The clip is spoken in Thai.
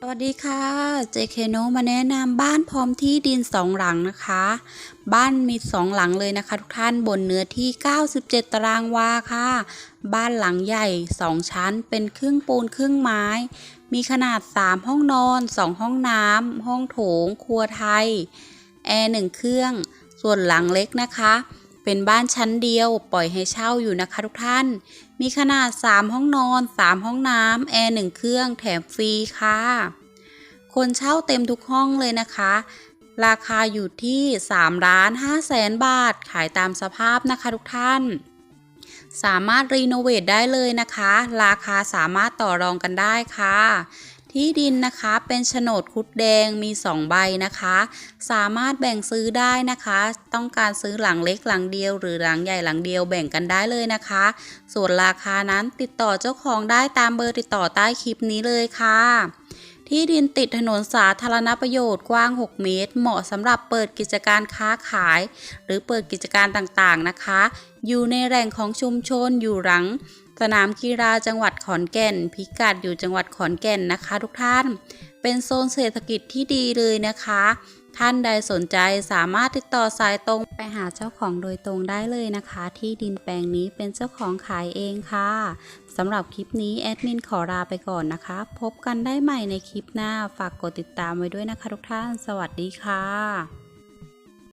สวัสดีค่ะ JK n o มาแนะนำบ้านพร้อมที่ดินสองหลังนะคะ บ้านมีสองหลังเลยนะคะ ทุกท่านบนเนื้อที่ 97 ตารางวาค่ะ บ้านหลังใหญ่2ชั้นเป็นครึ่งปูนครึ่งไม้ มีขนาด 3 ห้องนอน 2 ห้องน้ำห้องโถง ครัวไทย แอร์หนึ่งเครื่อง ส่วนหลังเล็กนะคะ เป็นบ้านชั้นเดียวปล่อยให้เช่าอยู่นะคะทุกท่าน มีขนาด 3 ห้องนอน 3 ห้องน้ำแอร์หนึ่งเครื่องแถมฟรีค่ะ คนเช่าเต็มทุกห้องเลยนะคะ ราคาอยู่ที่3ล้าน5แสนบาทขายตามสภาพนะคะทุกท่าน สามารถรีโนเวทได้เลยนะคะ ราคาสามารถต่อรองกันได้ค่ะ ที่ดินนะคะเป็นโฉนดคุดแดงมี 2 ใบนะคะ สามารถแบ่งซื้อได้นะคะ ต้องการซื้อหลังเล็กหลังเดียว หรือหลังใหญ่หลังเดียวแบ่งกันได้เลยนะคะ ส่วนราคานั้นติดต่อเจ้าของได้ตามเบอร์ติดต่อใต้คลิปนี้เลยค่ะที่ดินติดถนนสาธารณประโยชน์กว้าง 6 เมตร เหมาะสำหรับเปิดกิจการค้าขาย หรือเปิดกิจการต่างๆนะคะ อยู่ในแหล่งของชุมชนอยู่หลัง สนามกีฬาจังหวัดขอนแก่น พิกัดอยู่จังหวัดขอนแก่นนะคะ ทุกท่าน เป็นโซนเศรษฐกิจที่ดีเลยนะคะ ท่านใดสนใจสามารถติดต่อสายตรงไปหาเจ้าของโดยตรงได้เลยนะคะ ที่ดินแปลงนี้เป็นเจ้าของขายเองค่ะสำหรับคลิปนี้แอดมินขอลาไปก่อนนะคะ พบกันได้ใหม่ในคลิปหน้าฝากกดติดตามไว้ด้วยนะคะ ทุกท่าน สวัสดีค่ะ